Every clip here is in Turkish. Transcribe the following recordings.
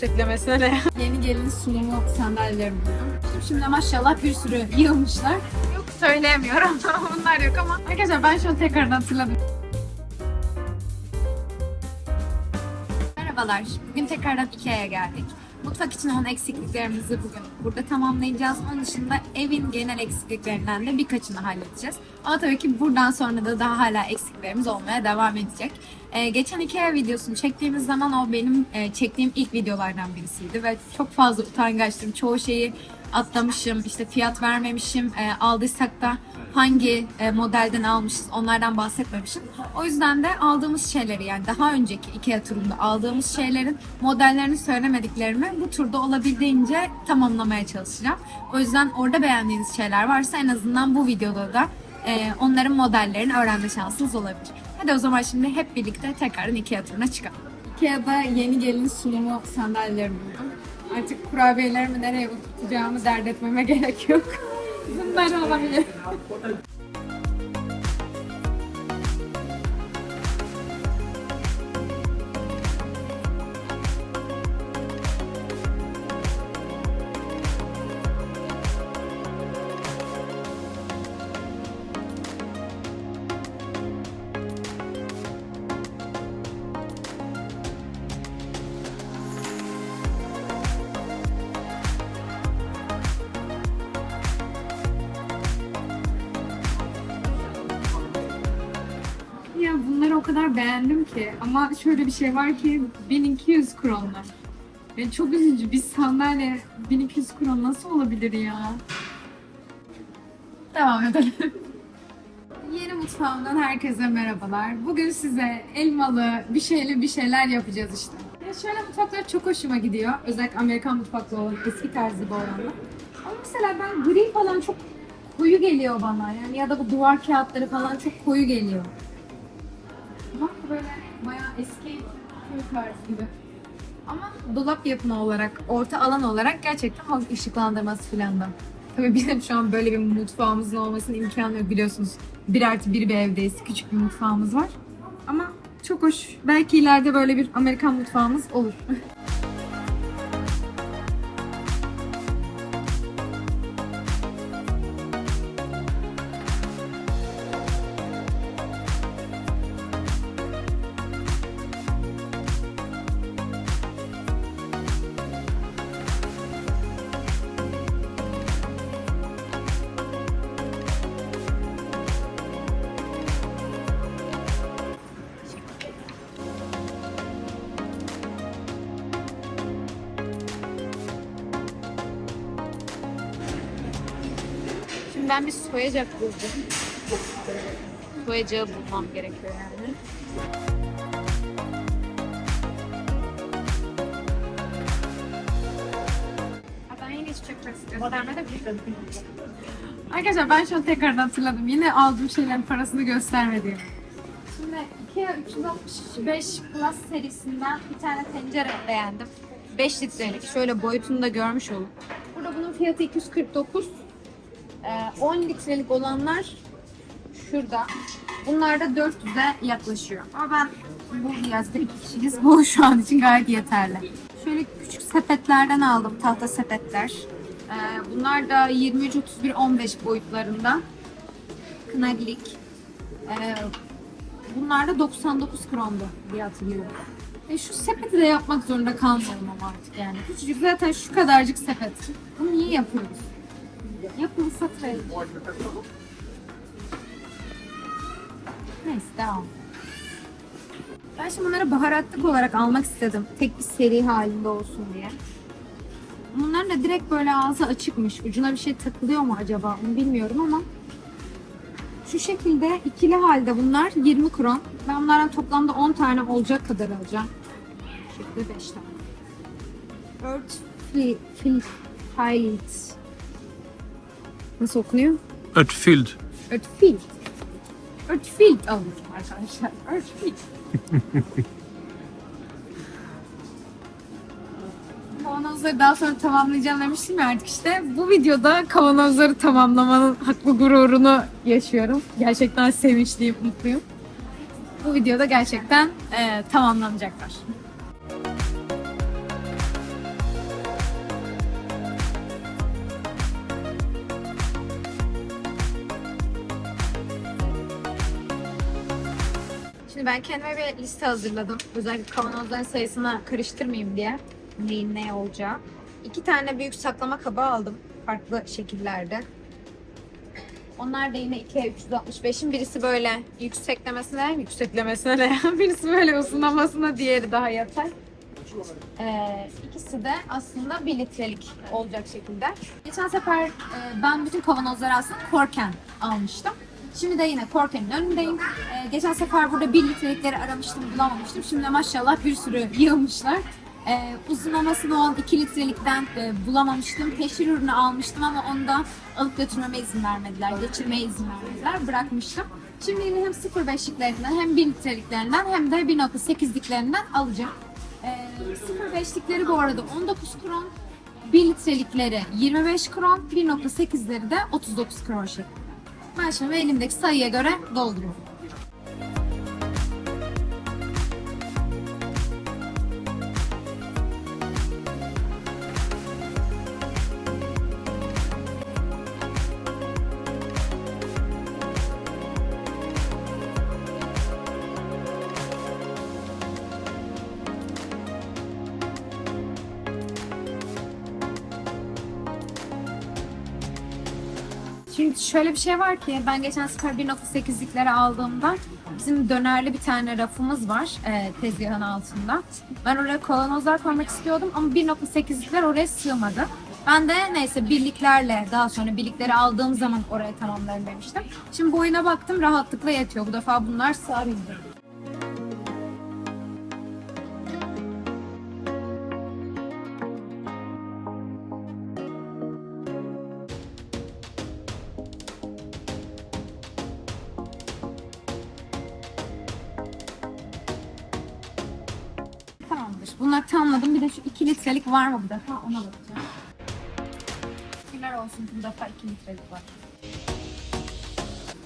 teklemesine ne? Yeni gelin sunumu sandalyeleri buldum. Şimdi maşallah bir sürü yığılmışlar. Yok söyleyemiyorum. Bunlar yok ama. Arkadaşlar ben şunu tekrardan hatırladım. Merhabalar. Bugün tekrardan Ikea'ya geldik. Mutfak için olan eksikliklerimizi bugün burada tamamlayacağız. Onun dışında evin genel eksikliklerinden de birkaçını halledeceğiz. Ama tabii ki buradan sonra da daha hala eksiklerimiz olmaya devam edecek. Ee, geçen Ikea videosunu çektiğimiz zaman o benim e, çektiğim ilk videolardan birisiydi ve çok fazla utangaçtım. Çoğu şeyi atlamışım, işte fiyat vermemişim, e, aldıysak da hangi e, modelden almışız onlardan bahsetmemişim. O yüzden de aldığımız şeyleri yani daha önceki Ikea turunda aldığımız şeylerin modellerini söylemediklerimi bu turda olabildiğince tamamlamaya çalışacağım. O yüzden orada beğendiğiniz şeyler varsa en azından bu videoda da e, onların modellerini öğrenme şansınız olabilir. Hadi o zaman şimdi hep birlikte tekrardan Ikea turuna çıkalım. Ikea'da yeni gelin sunumu sandalyeleri buldum. Artık kurabiyelerimi nereye tutacağımı dert etmeme gerek yok. Bunlar olabilir. Kadar beğendim ki ama şöyle bir şey var ki 1200 kronlar. Yani çok üzücü bir sandalye 1200 kron nasıl olabilir ya? Devam edelim. Yeni mutfağımdan herkese merhabalar. Bugün size elmalı bir şeyle bir şeyler yapacağız işte. Ya şöyle mutfaklar çok hoşuma gidiyor. Özellikle Amerikan mutfaklı olan, eski tarzı bu olanlar. Ama mesela ben gri falan çok koyu geliyor bana. Yani ya da bu duvar kağıtları falan çok koyu geliyor. Bak böyle bayağı eski köy tarzı gibi. Ama dolap yapımı olarak, orta alan olarak gerçekten hoş ışıklandırması falan da. Tabii bizim şu an böyle bir mutfağımızın olmasının imkanı yok biliyorsunuz. Bir artı bir bir evdeyiz. Küçük bir mutfağımız var. Ama çok hoş. Belki ileride böyle bir Amerikan mutfağımız olur. Şimdi ben bir soyacak buldum. Soyacağı bulmam gerekiyor yani. Ben yine hiç çekmek istiyorum. Arkadaşlar ben şu an tekrardan hatırladım. Yine aldığım şeylerin parasını göstermediğim. Şimdi Ikea 365 Plus serisinden bir tane tencere beğendim. 5 litrelik. Şöyle boyutunu da görmüş olun. Burada bunun fiyatı 249. Ee, 10 litrelik olanlar şurada. Bunlar da 400'e yaklaşıyor. Ama ben bu yazda iki kişiyiz. Bu şu an için gayet yeterli. Şöyle küçük sepetlerden aldım. Tahta sepetler. Ee, bunlar da 23, 31, 15 boyutlarında. Knaglik. Ee, bunlar da 99 krondu diye hatırlıyorum. E şu sepeti de yapmak zorunda kalmıyorum ama artık yani. Küçücük zaten şu kadarcık sepet. Bunu niye yapıyoruz? Yapın satın. Neyse devam. Ben şimdi bunları baharatlık olarak almak istedim. Tek bir seri halinde olsun diye. Bunların da direkt böyle ağzı açıkmış. Ucuna bir şey takılıyor mu acaba onu bilmiyorum ama şu şekilde ikili halde bunlar 20 kron. Ben bunlardan toplamda 10 tane olacak kadar alacağım. Şekilde 5 tane. Earth Fleet. Nasıl okunuyor? Örtfylld. Örtfield. Örtfield almışım arkadaşlar. Örtfield. Kavanozları daha sonra tamamlayacağım demiştim ya artık işte. Bu videoda kavanozları tamamlamanın haklı gururunu yaşıyorum. Gerçekten sevinçliyim, mutluyum. Bu videoda gerçekten e, tamamlanacaklar. Ben kendime bir liste hazırladım. Özellikle kavanozların sayısını karıştırmayayım diye. Neyin ne olacağı. İki tane büyük saklama kabı aldım. Farklı şekillerde. Onlar da yine Ikea 365'in birisi böyle yükseklemesine, yükseklemesine ne? birisi böyle uzunlamasına, diğeri daha yatay. Ee, ikisi de aslında 1 litrelik olacak şekilde. Geçen sefer e, ben bütün kavanozları aslında Korken almıştım. Şimdi de yine Korken'in önündeyim. Ee, geçen sefer burada 1 litrelikleri aramıştım, bulamamıştım. Şimdi de maşallah bir sürü yığılmışlar. Ee, uzunlaması olan 2 litrelikten e, bulamamıştım. Teşhir ürünü almıştım ama onu da alıp götürmeme izin vermediler. Geçirmeye izin vermediler. Bırakmıştım. Şimdi yine hem 0.5'liklerinden hem 1 litreliklerinden hem de 1.8'liklerinden alacağım. Ee, 0.5'likleri bu arada 19 kron, 1 litrelikleri 25 kron, 1.8'leri de 39 kron şeklinde. Ben şimdi elimdeki sayıya göre dolduruyorum. Şimdi şöyle bir şey var ki ben geçen sefer 1.8'liklere aldığımda bizim dönerli bir tane rafımız var e, tezgahın altında. Ben oraya kavanozlar koymak istiyordum ama 1.8'likler oraya sığmadı. Ben de neyse birliklerle daha sonra birlikleri aldığım zaman oraya tamamlarım demiştim. Şimdi boyuna baktım rahatlıkla yetiyor. Bu defa bunlar sığabildi. Bunları tamamladım. Bir de şu 2 litrelik var mı bu defa ona bakacağım. Şükürler olsun bu defa 2 litrelik var.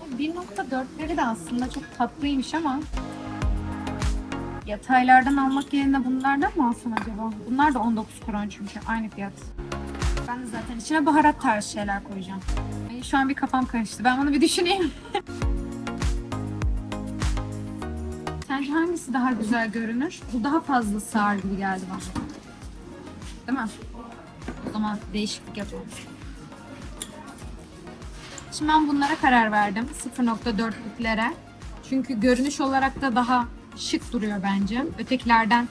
O 1.4'leri de aslında çok tatlıymış ama yataylardan almak yerine bunlardan mı alsam acaba? Bunlar da 19 kron çünkü aynı fiyat. Ben de zaten içine baharat tarzı şeyler koyacağım. Şu an bir kafam karıştı. Ben bunu bir düşüneyim. Hangisi daha güzel görünür? Bu daha fazla sığar gibi geldi bana. Değil mi? O zaman değişiklik yapalım. Şimdi ben bunlara karar verdim. 0.4'lüklere. Çünkü görünüş olarak da daha şık duruyor bence. Ötekilerden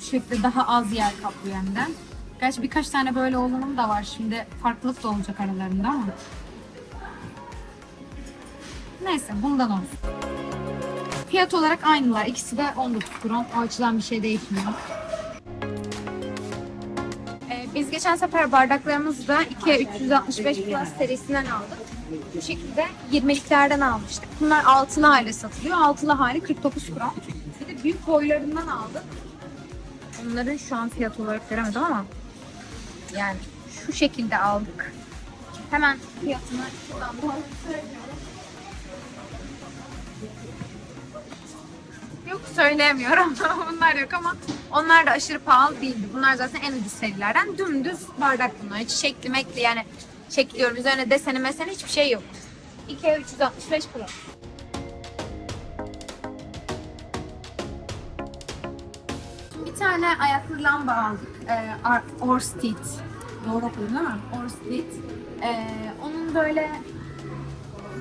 şekilde daha az yer kaplıyor hem de. Gerçi birkaç tane böyle olanım da var. Şimdi farklılık da olacak aralarında ama. Neyse bundan olsun. Fiyat olarak aynılar. İkisi de 19 kron. O açıdan bir şey değişmiyor. Ee, biz geçen sefer bardaklarımızı da Ikea 365 Plus serisinden aldık. Bu şekilde 20'liklerden almıştık. Bunlar altılı hale satılıyor. Altılı hali 49 kron. Bir de büyük boylarından aldık. Onların şu an fiyat olarak göremedim ama yani şu şekilde aldık. Hemen fiyatını şuradan da Yok söyleyemiyorum. bunlar yok ama onlar da aşırı pahalı değildi. Bunlar zaten en ucuz serilerden. Dümdüz bardak bunlar. Hiç şekli mekli yani şekliyorum. Üzerine deseni meseni hiçbir şey yok. Ikea 365 Pro. Bir tane ayaklı lamba aldık. Ee, Orsted. Doğru okudum değil mi? Orsted. Ee, onun böyle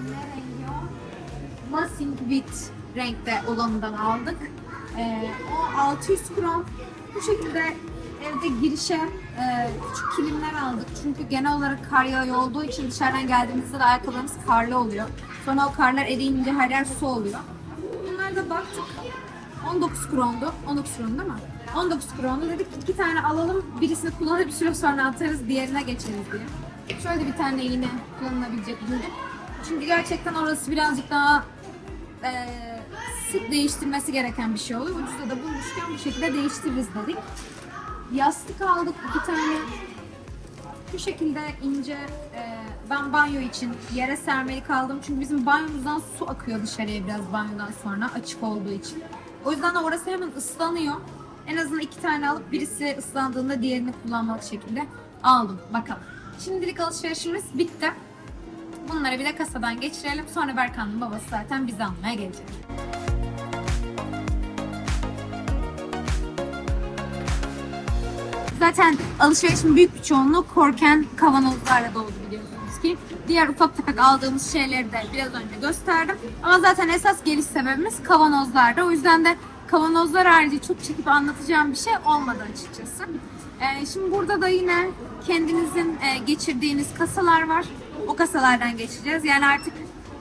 ne rengi o? Massing Wit renkte olanından aldık. Ee, o 600 kron. Bu şekilde evde girişe e, küçük kilimler aldık. Çünkü genel olarak kar yağıyor olduğu için dışarıdan geldiğimizde de ayakkabılarımız karlı oluyor. Sonra o karlar eriyince her yer su oluyor. Bunlara da baktık. 19 krondu. 19 kron değil mi? 19 krondu. Dedik iki tane alalım. Birisini kullanıp bir süre sonra atarız. Diğerine geçeriz diye. Şöyle bir tane yine kullanılabilecek buldum. Çünkü gerçekten orası birazcık daha e, sık değiştirmesi gereken bir şey oluyor. Ucuzda da bulmuşken bu şekilde değiştiririz dedik. Yastık aldık iki tane. Bu şekilde ince e, ben banyo için yere sermelik aldım. Çünkü bizim banyomuzdan su akıyor dışarıya biraz banyodan sonra açık olduğu için. O yüzden de orası hemen ıslanıyor. En azından iki tane alıp birisi ıslandığında diğerini kullanmalı şekilde aldım. Bakalım. Şimdilik alışverişimiz bitti. Bunları bir de kasadan geçirelim. Sonra Berkan'ın babası zaten bizi almaya gelecek. Zaten alışverişin büyük bir çoğunluğu korken kavanozlarla doldu biliyorsunuz ki. Diğer ufak tefek aldığımız şeyleri de biraz önce gösterdim. Ama zaten esas geliş sebebimiz kavanozlardı. O yüzden de kavanozlar harici çok çekip anlatacağım bir şey olmadı açıkçası. Ee, şimdi burada da yine kendinizin e, geçirdiğiniz kasalar var. O kasalardan geçeceğiz. Yani artık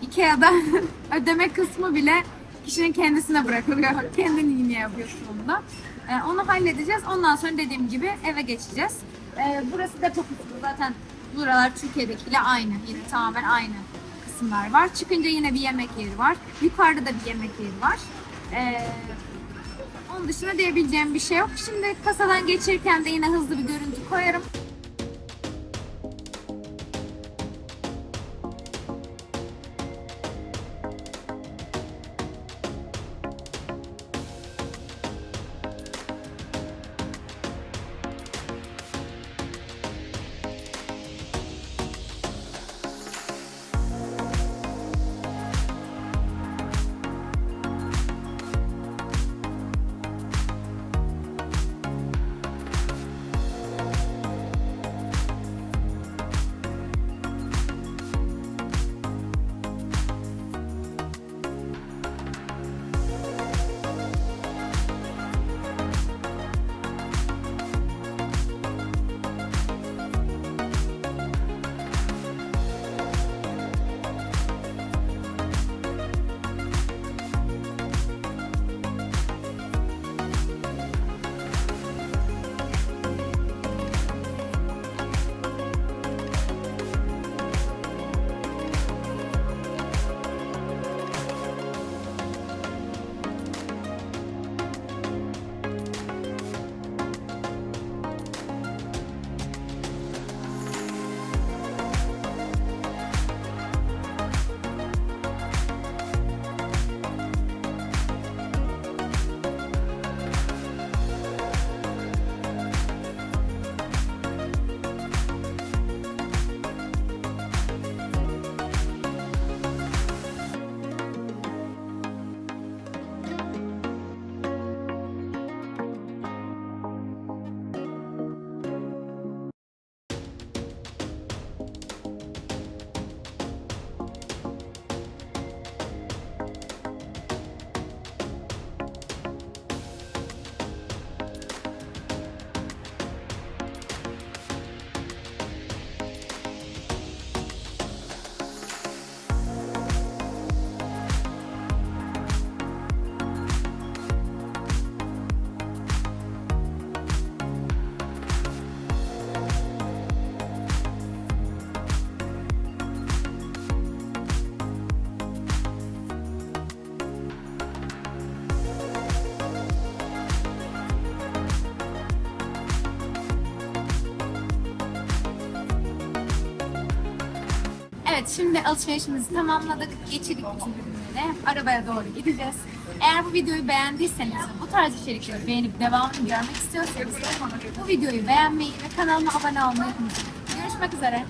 Ikea'da ödeme kısmı bile kişinin kendisine bırakılıyor. Kendin yine yapıyorsun da. Ee, onu halledeceğiz. Ondan sonra dediğim gibi eve geçeceğiz. Ee, burası depo kısmı. Zaten buralar Türkiye'dekiyle aynı. Yine tamamen aynı kısımlar var. Çıkınca yine bir yemek yeri var. Yukarıda da bir yemek yeri var. Ee, onun dışında diyebileceğim bir şey yok. Şimdi kasadan geçirken de yine hızlı bir görüntü koyarım. Evet şimdi alışverişimizi tamamladık. Geçirdik bütün ürünleri. Arabaya doğru gideceğiz. Eğer bu videoyu beğendiyseniz bu tarz içerikleri beğenip devamını görmek istiyorsanız bu videoyu beğenmeyi ve kanalıma abone olmayı unutmayın. Görüşmek üzere.